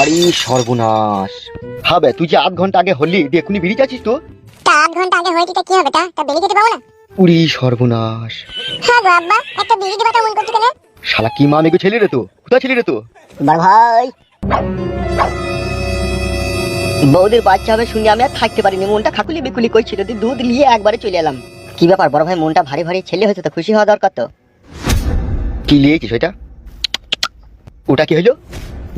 আরে সর্বনাশ। হবে তুই যে আধ ঘণ্টা আগে হলি দিয়ে এখনই বেরিয়ে যাচ্ছিস তো? তা আধ ঘণ্টা আগে হয়েছে তা কি হবে? তা তা বেরিয়ে যেতে পাবো না? উড়ি সর্বনাশ। হ্যাঁ গো আব্বা একটা বিড়ি দিবা মন করছ কেন? শালা কি মা মেঘে ছেলে রে তো? কোথায় ছেলে রে তো? বড় ভাই। বৌদির বাচ্চা হবে শুনে আমি আর থাকতে পারিনি মনটা খাকুলি বিকুলি করছিল। দিয়ে দুধ নিয়ে একবারে চলে এলাম। কি ব্যাপার বড় ভাই মনটা ভারী ভারী ছেলে হয়েছে তো? খুশি হওয়া দরকার তো? কি লিয়েছিস ওইটা? ওটা কি হলো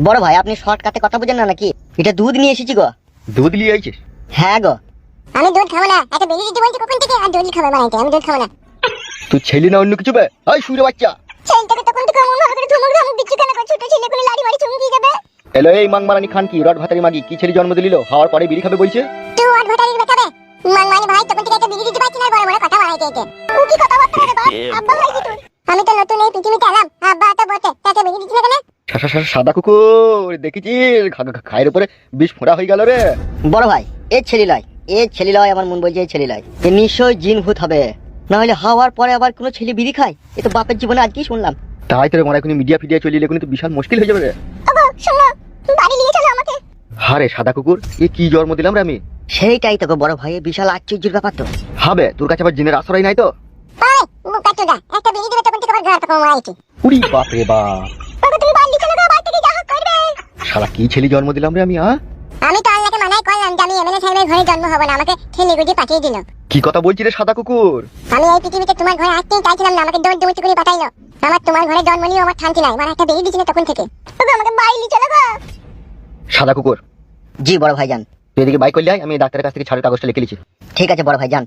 বড় ভাই আপনি শর্টকাটে কথা বুঝেন না নাকি? এটা দুধ নিয়ে এসেছি গো। দুধ লিয়ে আইছিস? হ্যাঁ গো। আমি দুধ খাব না। একটা বিড়ি দিতে বলছি কখন থেকে? আর দুধ খাব বানাইতে আমি দুধ খাব না। তুই ছেলে না অন্য কিছু বে? এই সুরে বাচ্চা। ছেলেটাকে তখন থেকে এমন ভাবে করে ধুমুক ধুমুক দিচ্ছ কেন? ছোট ছেলে করে লাড়ি মারি চুমকি যাবে? এলো এই মাং মারানি খান কি? রড ভাতারি মাগি। কি ছেলে জন্ম দিলিল? হওয়ার পরে বিড়ি খাবে বলছে? তুই আর ভটারির বেটাবে মান মানে ভাই তখন থেকে একটা বিড়ি দিতে পারছি না বড় বড় কথা বানাইতে এতে। ও কি কথা বার্তা রে বাপ আব্বা ভাই কি তুই আমি তো নতুন এই পৃথিবীতে এলাম। আব্বা তো বটে। তাকে বিড়ি দিচ্ছি না কেন? সাদা কুকুর দেখেছিস? খায়ের উপরে বিষ ফোড়া হয়ে গেল রে। বড় ভাই এ ছেলে লয় এ ছেলে লয় আমার মন বলছে এই ছেলে লয়। এ নিশ্চয় জিন ভূত হবে। না হলে হাওয়ার পরে আবার কোনো ছেলে বিড়ি খায়? এ তো বাপের জীবনে আজকেই শুনলাম। তাই তোর মারা এখনই মিডিয়া ফিডিয়া চলে এলে কিন্তু বিশাল মুশকিল হয়ে যাবে রে। বাড়ি নিয়ে চলো আমাকে। হারে সাদা কুকুর এ কি জন্ম দিলাম রে আমি? সেইটাই তো বড় ভাই বিশাল আশ্চর্যের ব্যাপার তো। হবে তোর কাছে আবার জিনের আশ্রয় নাই তো? একটা বিড়ি দিবে তখন থেকে আবার ঘর মারাইছি উড়ি বাপ। রে বাপ তুমি বাড়ি চলে গো বাড়ি থেকে যা হোক করবে শালা কি ছেলে জন্ম দিলাম রে আমি হ্যাঁ আমি তো আল্লাহকে মানাই করলাম যে আমি এমএলএ সাহেবের ঘরে জন্ম হব না আমাকে ঠেলে গুজি পাঠিয়ে দিল। কি কথা বলছি রে সাদা কুকুর? আমি এই পৃথিবীতে তোমার ঘরে আসতেই চাইছিলাম না আমাকে দৌড় দৌড় করে পাঠাইলো। আমার তোমার ঘরে জন্ম নিয়েও আমার শান্তি নাই মানে একটা বেরিয়ে দিচ্ছিল তখন থেকে। ওগো আমাকে বাড়ি নিয়ে চলো গো। সাদা কুকুর। জি বড় ভাই যান তুই এদিকে বাইক করলে আমি ডাক্তারের কাছ থেকে ছাড়ের কাগজটা লিখে লিছি ঠিক আছে বড় ভাই যান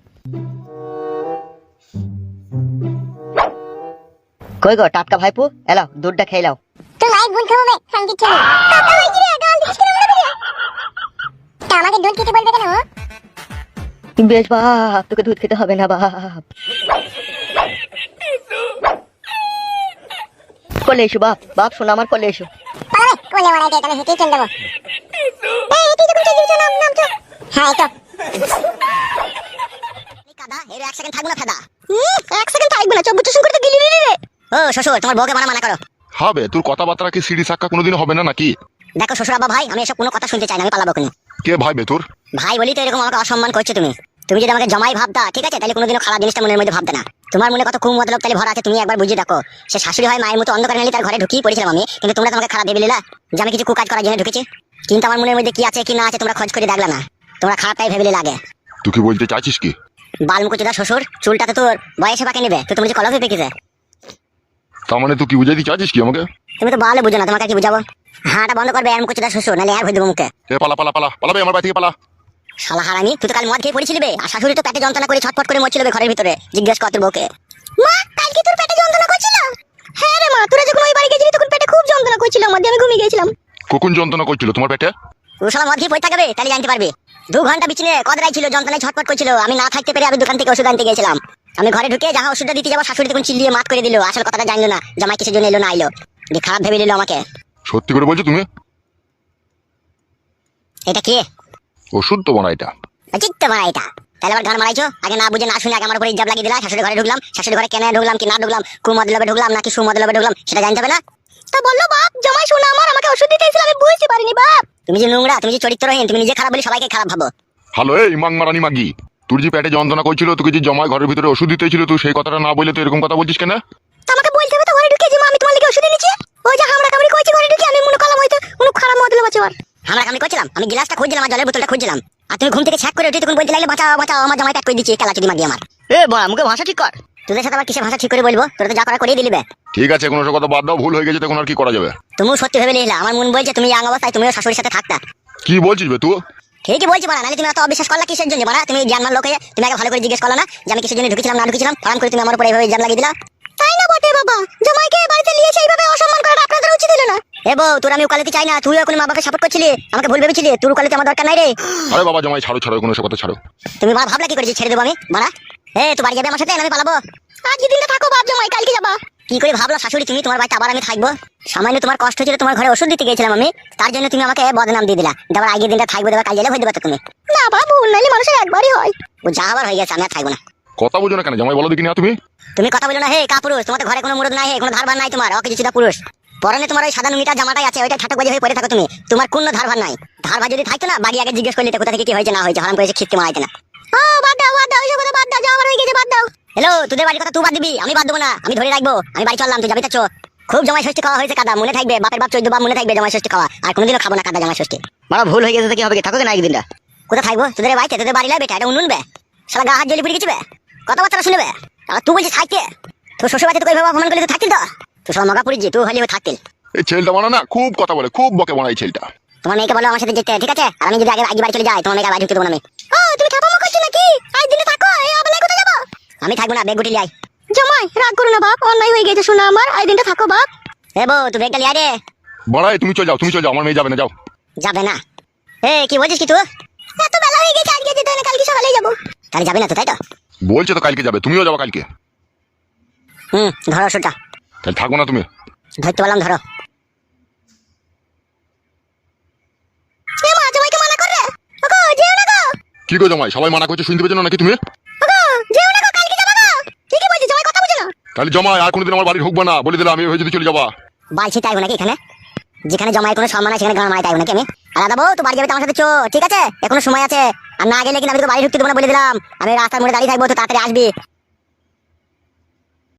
কই গো টাটকা ভাইপু? এলাও দুধটা খেয়ে লাও তো লাইট গুণ খাব বে শান্তি ছেলে কাকা হয়েছি রে গাল দিচ্ছিস কেন মনে তা আমাকে দুধ খেতে বলবে কেন বেশ বাপ তোকে দুধ খেতে হবে না বাপ কলে এসো বাপ বাপ শোনো আমার কলে এসো। কোলে তাহলে হেঁটেই চল দেবো এই হেঁটেই যখন চলে দিচ্ছ নাম নাম তো হ্যাঁ তো। কাদা এর এক সেকেন্ড থাকব না কাদা এক সেকেন্ড থাকবে না চব্বিশ শুরু করতে গিলি রে। ও শ্বশুর তোমার বউকে মানা মানা করো। হবে? তোর কথাবার্তা কি সিঁড়ি সাক্কা কোনোদিন হবে না নাকি? দেখো শ্বশুর আব্বা ভাই আমি এসব কোনো কথা শুনতে চাই না আমি পালাবো কোনো কে ভাইবে তোর? ভাই বলি তো এরকম আমাকে অসম্মান করছ তুমি। তুমি যদি আমাকে জমাই ভাবতা ঠিক আছে? তাহলে কোনোদিনও খারাপ জিনিসটা মনের মধ্যে ভাবতে না। তোমার মনে কত কুম মতলব তাহলে ভরা আছে তুমি একবার বুঝিয়ে দেখো। সে শাশুড়ি হয় মায়ের মতো অন্ধকার নালি তার ঘরে ঢুকিয়ে পড়েছিলাম আমি কিন্তু তোমরা তোমাকে খারাপ ভেবে নিলা যে আমি কিছু কুকাজ করার জন্য ঢুকেছি। কিন্তু আমার মনের মধ্যে কি আছে কি না আছে তোমরা খোঁজ করে দেখলা না। তোমরা খারাপটাই ভেবে লাগে তুই কি বলতে চাইছিস কি? বালমুকুচুদা শ্বশুর চুলটাতে তোর বয়সে পাকে নেবে তো তুমি যে কলকে পেকেছে। তার মানে তুই কি বুঝাইতে কি আমাকে? তুমি তো বালে বুঝো না তোমাকে কি বুঝাবো? হাঁটা বন্ধ করবে আর মুকুচুদা শ্বশুর আর দেবো মুখে। এ পালা পালা পালা পালাবে আমার বাড়ি থেকে পালা। শালা হারামি তুই তো কাল মদ খেয়ে পড়েছিলি বে? আর শাশুড়ি তো পেটে যন্ত্রণা করে ছটফট করে মরছিল বে ঘরের ভিতরে। জিজ্ঞেস কর তোর বউকে। মা কালকে তোর পেটে যন্ত্রণা করছিল? হ্যাঁ রে মা তোরা যখন ওই বাড়ি গেছিলি তখন পেটে খুব যন্ত্রণা করছিল মধ্যে আমি ঘুমিয়ে গেছিলাম। কখন যন্ত্রণা করছিল তোমার পেটে? ও শালা মদ খেয়ে পড়ে থাকবে তাহলে জানতে পারবি। দু ঘণ্টা বিছনে কদরাই ছিল যন্ত্রণায় ছটফট করছিল। আমি না থাকতে পেরে আমি দোকান থেকে ওষুধ আনতে গেছিলাম আমি ঘরে ঢুকে যাহা ওষুধটা দিতে যাব শাশুড়ি তখন চিল্লিয়ে মাত করে দিল আসল কথাটা জানলো না জামাই কিসের জন্য এলো না আইলো দিয়ে খারাপ ভেবে নিল আমাকে। সত্যি করে বলছো তুমি? এটা কে? ওষুধ তো বনা এটা। মারা এটা। তাহলে আবার গান মারাইছো? আগে না বুঝে না শুনে আগে আমার উপরে ইজাব লাগিয়ে দিলা? শাশুড়ি ঘরে ঢুকলাম। শাশুড়ি ঘরে কেন ঢুকলাম কি না ঢুকলাম? কুমদলবে ঢুকলাম নাকি সুমদলবে ঢুকলাম? সেটা জানতে হবে না? তা বলল বাপ জামাই শোনা আমার আমাকে ওষুধ দিতে আমি বুঝতে পারিনি বাপ। তুমি যে নোংরা তুমি যে চরিত্রহীন তুমি নিজে খারাপ বলে সবাইকে খারাপ ভাবো। হ্যালো এই মাং মারানি মাগি। তোর যে পেটে যন্ত্রণা করছিল তোকে যে জমায় ঘরের ভিতরে ওষুধ দিতে ছিল তুই সেই কথাটা না বলে তুই এরকম কথা বলছিস কেন? আমাকে বলতে হবে তো ঘরে ঢুকে যে আমি তোমার লিগে ওষুধ এনেছি। ওই যে হামড়া কামড়ি কইছি ঘরে ঢুকে আমি মনে করলাম হয়তো কোনো খারাপ মদলে বাঁচে আর আমরা আমি কইছিলাম আমি গ্লাসটা খুঁজছিলাম আর জলের বোতলটা খুঁজছিলাম। আর তুমি ঘুম থেকে ছ্যাক করে উঠে তখন বলতে লাগলে বাঁচাও বাঁচাও আমার জামাই প্যাক করে দিচ্ছি খেলা চুরি মাগি আমার। এ বড় মুখে ভাষা ঠিক কর। তোদের সাথে আবার কিসের ভাষা ঠিক করে বলব? তোরা তো যা করা করিয়ে দিলিবে। ঠিক আছে কোনো কথা বাদ দাও ভুল হয়ে গেছে তখন আর কি করা যাবে? তুমিও সত্যি ভেবে নিলে আমার মন বলছে তুমি ইয়াং অবস্থায় তুমিও শাশুড়ির সাথে থাকতা। কি বলছিস বে তুই? ঠিকই বলছি বলা নাহলে তুমি এত অবিশ্বাস করলা কিসের জন্য? বলা তুমি জ্ঞানমান লোক হয়ে তুমি আগে ভালো করে জিজ্ঞেস করলা না যে আমি কিসের জন্য ঢুকেছিলাম না ঢুকেছিলাম? ফারাম করে তুমি আমার উপরে এইভাবে জাম লাগিয়ে দিলা। তাই না বটে বাবা? জামাইকে বাড়িতে নিয়েছে এইভাবে অসম্মান করাটা আপনাদের উচিত হলো না? এ বউ তোর আমি উকালতি চাই না তুইও কোনো মা বাবাকে সাপোর্ট করছিলি? আমাকে ভুল ভেবেছিলি? তোর উকালতি আমার দরকার নাই রে। আরে বাবা জমাই ছাড়ো ছাড়ো কোনো সব কথা ছাড়ো। তুমি বাবা ভাবলা কি করেছি ছেড়ে দেবো আমি? বাড়া। এ বাড়ি যাবে আমার সাথে? আমি পালাবো। আজকে দিনটা থাকো বাপ জামাই কালকে যাবা। কি করে ভাবলো শাশুড়ি তুমি তোমার বাড়িতে আবার আমি থাকব? সামান্য তোমার কষ্ট ছিল তোমার ঘরে ওষুধ দিতে গেছিলাম আমি। তার জন্য তুমি আমাকে বদনাম দিয়ে দিলা। দেবার আগের দিনটা থাকব দেবার কাল গেলে হয়ে দেবে তো তুমি। না বাবু নাইলে মানুষের একবারই হয়। ও যা আবার হয়ে গেছে আমি আর থাকব না। কথা বুঝো না কেন জামাই বলো দেখি না তুমি? তুমি কথা বলো না হে কা পুরুষ তোমাদের ঘরে কোনো মুরদ নাই হে কোনো ধারবার নাই তোমার অকে কিছুটা পুরুষ। পরনে তোমার ওই সাদা নুঙ্গিটা জামাটাই আছে ওইটা ঠাটক বাজে হয়ে পড়ে থাকো তুমি। তোমার কোনো ধার ভার নাই। ধার ভার যদি থাকতো না বাকি আগে জিজ্ঞেস করলে কোথা থেকে কি হয়েছে না হয়েছে হারাম করেছে মারাইতে না। ও বাদ দাও বাদ দাও ওইসব কথা বাদ দাও যা আমার হয়ে গেছে বাদ দাও। হ্যালো তোদের বাড়ির কথা তুই বাদ দিবি আমি বাদ দেবো না আমি ধরে রাখব আমি বাড়ি চললাম তুই যাবি তো চো। খুব জমাই ষষ্ঠী খাওয়া হয়েছে কাদা মনে থাকবে বাপের বাপ চোদ্দ বাপ মনে থাকবে জমাই ষষ্ঠী খাওয়া আর কোনোদিনও খাব না কাদা জমাই ষষ্ঠী। মারা ভুল হয়ে গেছে তো কি হবে কি? থাকো না একদিনটা। কোথায় থাকব? তোদের বাড়িতে তোদের বাড়ি লাগবে এটা উনুন বে। সারা গা হাত জ্বলি পড়ে গেছে বে। কথাবার্তা শুনবে? আর তুই বলছিস থাকতে? তোর শ্বশুর বাড়িতে তোকে অপমান করলে তুই থাকতিল তো? তুই সব মগা পড়েছি তুই হলে থাকতিল। এই ছেলেটা বানা না খুব কথা বলে খুব বকে বানা এই ছেলেটা। তোমার মেয়েকে বলো আমার সাথে যেতে ঠিক আছে? আর আমি যদি আগে আগে বাড়ি চলে যাই তোমার মেয়েকে বাড়ি ঢুকতে দেবো না আমি। ও তুমি খাপামো করছ নাকি? আজ দিনে থাকো এই আবেলায় কোথায় যাব? আমি থাকব না বেগ গুটিলি আই জামাই রাগ করো না বাপ অন্যায় হয়ে গেছে শোনা আমার। আজ দিনটা থাকো বাপ। এ বউ তুই বেগটা লিয়া রে। বাড়াই তুমি চলে যাও তুমি চলে যাও আমার মেয়ে যাবে না যাও। যাবে না। এ কি বলছিস কি তুই? এত বেলা হয়ে গেছে আজকে যেতে না কালকে সকালেই যাব। তাহলে যাবে না তো তাই তো? বলছে তো কালকে যাবে তুমিও যাব কালকে। হুম ধরো ওষুধটা। তাহলে থাকো না তুমি। ধরতে পারলাম ধরো এ মা জামাইকে মানা করে ওগো যেও না গো কি গো জামাই সবাই মানা করছে শুনতে পেছো না নাকি তুমি? তাহলে জমাই আর কোনোদিন আমার বাড়ি ঢুকবো না বলে দিলাম আমি হয়ে যদি চলে যাবা। বলছি তাই নাকি এখানে? যেখানে জমাই কোনো সম্মান আছে সেখানে গান মারাই তাইবো নাকি আমি? আলাদা বউ তো বাড়ি যাবে তো আমার সাথে চো ঠিক আছে? এখনও সময় আছে। আর না গেলে কিন্তু আমি তো বাড়ি ঢুকতে দেবো না বলে দিলাম। আমি রাস্তার মধ্যে দাঁড়িয়ে থাকব তো তাড়াতাড়ি আসবি।